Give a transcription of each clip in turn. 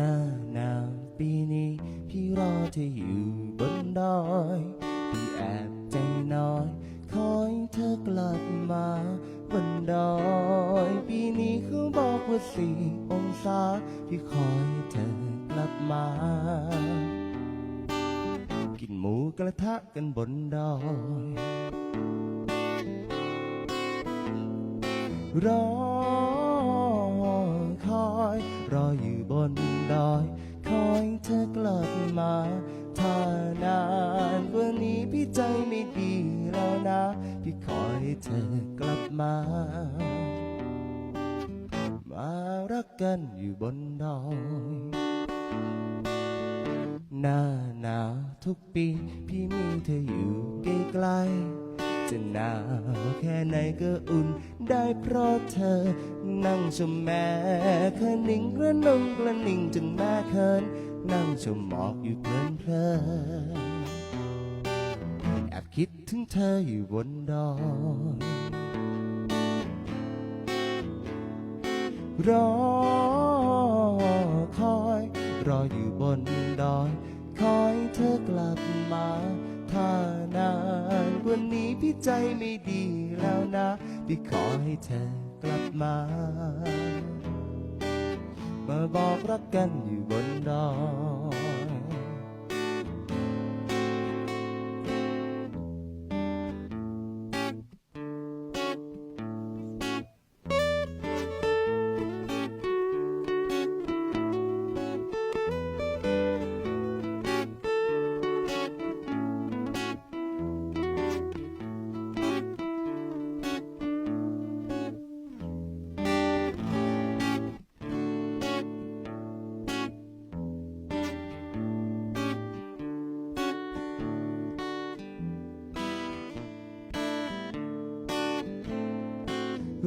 หน้าหนาวปีนี้พี่รอเธออยู่บนดอย พี่แอบใจน้อย คอยเธอกลับมาบนดอย ปีนี้เขาบอกว่าสี่องศา พี่คอยเธอกลับมา กินหมูกระทะกันบนดอยรอ ธอกลับมาถ้านานกว่านี้พี่ใจไม่ดีแล้วนะ พี่คอให้เธอกลับมา มารักกันอยู่บนดอยหน้าหนาวทุกปี พี่มีเธออยู่ใกล้ๆจะหนาวแค่ไหนก็อุ่นได้เพราะเธอ นั่งชมแม่คนิ่งกระนงกระนิ่งจนแม่เคิน นั่งชมหมอกอยู่เพลินเพลินแอบคิดถึงเธออยู่บนดอยรอคอย รออยู่บนดอย คอยเธอกลับมา ถ้านานกวันนี้พี่ใจไม่ดีแล้วนะ พี่ขอให้เธอกลับมา มาบอกรักกันอยู่บนดอย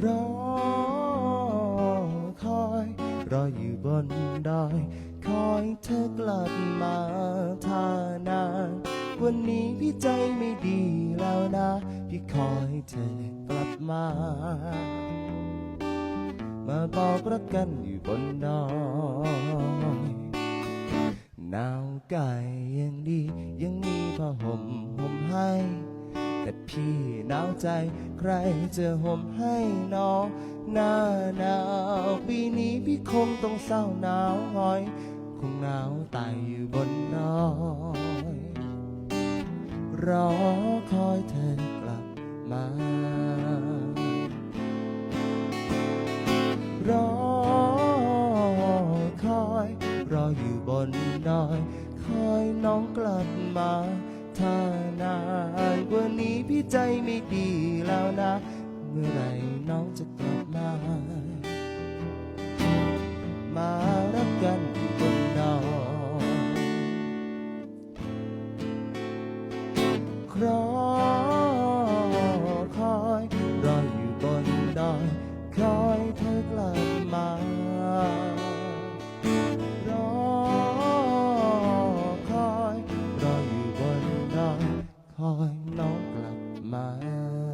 รอคอย รออยู่บนดอย คอยเธอกลับมาถ้านานวันนี้พี่ใจไม่ดีแล้วนะ พี่คอยเธอกลับมา มาบอกรักกันอยู่บนดอยหนาวกายยังดี ยังมีผ้าห่มห่มให้ แต่พี่หนาวใจใครจะห่มให้น้อง หน้าหนาวปีนี้พี่คงต้องเศร้าหนาวหอย คงหนาวตายอยู่บนดอย รอคอยเธอกลับมา รอคอย รออยู่บนดอย คอยน้องกลับมา ถ้านานกว่านี้พี่ใจไม่ดีแล้วนะ เมื่อไหรน้องจะกลับมา มารักกันอยู่บนดอยรอ don't clap my.